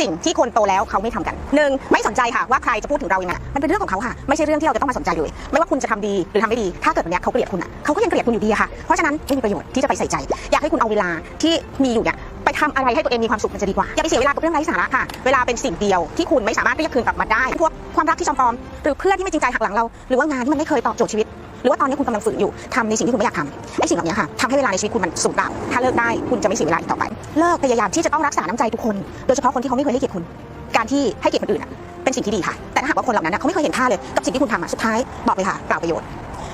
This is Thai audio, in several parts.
สิ่งที่คนโตแล้วเขาไม่ทำกันหนึ่งไม่สนใจค่ะว่าใครจะพูดถึงเราอยังไงมันเป็นเรื่องของเขาค่ะไม่ใช่เรื่องที่เราจะต้องมาสนใจเลยไม่ว่าคุณจะทำดีหรือทำไม่ดี ถ้าเกิดวันนี้เขาเกลียดคุณอะเขาก็ยังเกลียดคุณอยู่ดีอะค่ะเพราะฉะนั้นไม่มีประโยชน์ที่จะไปใส่ใจ อยากให้คุณเอาเวลาที่มีอยู่เนี่ยไปทำอะไรให้ตัวเองมีความสุขมันจะดีกว่าอย่าไปเสียเวลากับเรื่องไร้สาระค่ะ เวลาเป็นสิ่งเดียวที่คุณไม่สามารถเรียกคืนกลับมาได้พวกความรักที่จอมปลอมหรือเพื่อนที่ไม่จริงใจหักหลังเรา หรือว่างานที่มันไม่เคยตอบโจทย์ชีวิต หรือว่าตอนนี้คุณกำลังฝืนอยู่ทำในสิ่งที่คุณไม่อยากทำไอ้สิ่งเหล่านี้ค่ะทำให้เวลาในชีวิตคุณมันสูญเปล่าถ้าเลิกได้คุณจะไม่เสียเวลาอีกต่อไป เลิกพยายามที่จะต้องรักษาน้ำใจทุกคน โดยเฉพาะคนที่เขาไม่เคยให้เกียรติคุณ การที่ให้เกียรติคนอื่นเป็นสิ่งที่ดีค่ะ แต่ถ้าหากว่าคนเหล่านั้นเขาไม่เคยเห็นค่าเลยกับสิ่งที่คุณทำสุดท้ายบอกเลยค่ะเปล่าประโยชน์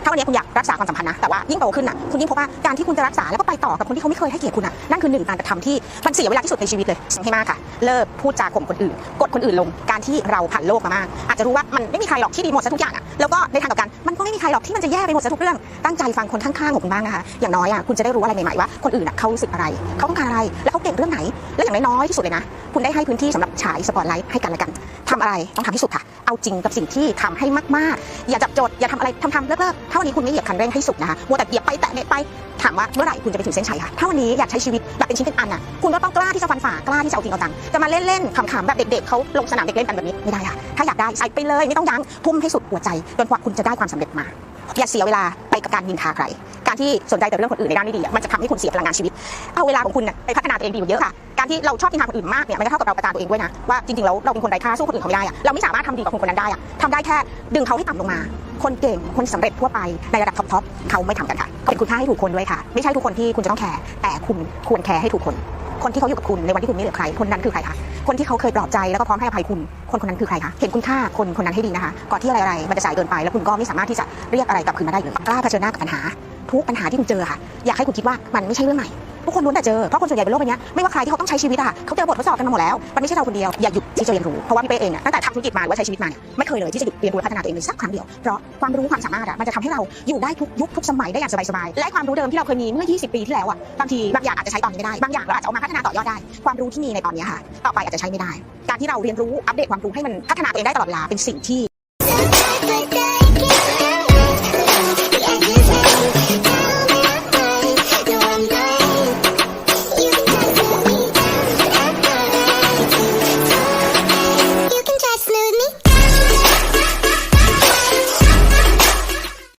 ถ้าวันนี้คุณอยาก รักษาความสัมพันธ์นะ แต่ว่ายิ่งโตขึ้นน่ะคุณยิ่งพบว่าการที่คุณจะรักษาแล้วก็ไปต่อกับคนที่เขาไม่เคยให้เกียรติคุณน่ะนั่นคือหนึ่งการกระทำที่มันเสียเวลาที่สุดในชีวิตเลยให้มากค่ะ เลิกพูดจาข่มคนอื่น กดคนอื่นลง การที่เราผ่านโลกมามากอาจจะรู้ว่ามันไม่มีใครหรอกที่ดีหมดซะทุกอย่างอะแล้วก็ในทางกับกันมันก็ไม่มีใครหรอกที่มันจะแย่ไปหมดซะทุกเรื่องตั้งใจฟังคนข้างๆของคุณบ้างนะคะอย่างน้อยอะคุณจะได้รู้อะไรใหม่ๆว่าคนอื่นอะเขารู้สึกอะไรเขาต้องการอะไรแล้วเขาเก่งเรื่องไหน และอย่างน้อยๆที่สุดเลยนะ คุณได้ให้พื้นที่สำหรับฉายสปอตไลท์ให้กันและกันทำอะไรต้องทำให้สุดค่ะ เอาจริงกับสิ่งที่ทำให้มากๆ อย่าจับจดอย่าทำอะไรทำทำเลิกๆถ้าวันนี้คุณไม่เหยียบคันเร่งให้สุดนะคะมัวแต่เหยียบไปแตะเน็ตไปถามว่าเมื่อไหร่คุณจะไปถึงเส้นชัยคะถ้าวันนี้อยากใช้ชีวิตแบบเป็นชิ้นเป็นอันน่ะคุณก็ต้องกล้าที่จะฟันฝ่ากล้าที่จะเอาจริงเอาจังจะมาเล่นๆขำๆแบบเด็กๆเขาลงสนามเด็กเล่นกันแบบนี้ไม่ได้ค่ะถ้าอยากได้ใส่ไปเลยไม่ต้องยั้งทุ่มให้สุดหัวใจจนกว่าคุณจะได้ความสำเร็จมาอย่าเสียเวลาไปกับการนินทาใคร การที่สนใจแต่เรื่องคนอื่นในด้านไม่ดีมันจะทำให้คุณเสียพลังงานชีวิตเอาเวลาของคุณนะไปพัฒนาตัวเองดีกว่าเยอะค่ะ การที่เราชอบนินทาคนอื่นมากเนี่ยมันก็เท่ากับเราประจานตัวเองด้วยนะว่าจริงๆแล้วเราเป็นคนไร้ค่าสู้คนอื่นเขาไม่ได้อะเราไม่สามารถทำดีกว่าคนคนนั้นได้อะทำได้แค่ดึงเขาให้ต่ำลงมา คนเก่งคนสำเร็จทั่วไปในระดับท็อปๆเขาไม่ทำกันค่ะเห็นคุณค่าให้ถูกคนด้วยค่ะ ไม่ใช่ทุกคนที่คุณจะต้องแคร์แต่คุณควรแคร์ให้ถูกคน คนที่เขาอยู่กับคุณในวันที่คุณไม่เหลือใครคนนั้นคือใครคะคนที่เขาเคยปลอบใจแล้วก็พร้อมให้อภัยคุณ คนคนนั้นคือใครคะเห็นคุณค่าคนคนนั้นให้ดีนะคะก่อนที่อะไรๆมันจะสายเกินไป แล้วคุณก็ไม่สามารถที่จะเรียกอะไรกลับคืนมาได้เลยกล้าเผชิญหน้ากับปัญหา ทุกปัญหาที่คุณเจอค่ะ อยากให้คุณคิดว่ามันไม่ใช่เรื่องใหม่ ทุกคนล้วนแต่เจอ เพราะคนส่วนใหญ่บนโลกใบนี้ไม่ว่าใครที่เขาต้องใช้ชีวิตอะเขาเจอบททดสอบกันมาหมดแล้ว มันไม่ใช่เราคนเดียว อย่าหยุดที่จะเรียนรู้ เพราะว่าพี่เป้เองเนี่ยตั้งแต่ทำธุรกิจมาหรือว่าใช้ชีวิตมาเนี่ยไม่เคยเลยที่จะหยุดเรียนรู้และพัฒนาตัวเองเลยสักครั้งเดียว เพราะความรู้ความสามารถอะมันจะทำให้เราอยู่ได้ทุกยุคทุกสมัยได้อย่างสบายๆ และความรู้เดิมที่เราเคยมีเมื่อ 20 ปีที่แล้วอะบางทีบางอย่างอาจจะใช้ตอนนี้ไม่ได้ บางอย่างเราอาจจะเอามาพัฒนาต่อยอดได้ ความรู้ที่มีในตอนนี้ค่ะ ต่อไปอาจจะใช้ไม่ได้ การที่เราเรียนรู้อัปเดตความรู้ให้มันพัฒนาตัวเองได้ตลอดเวลาเป็นสิ่งที่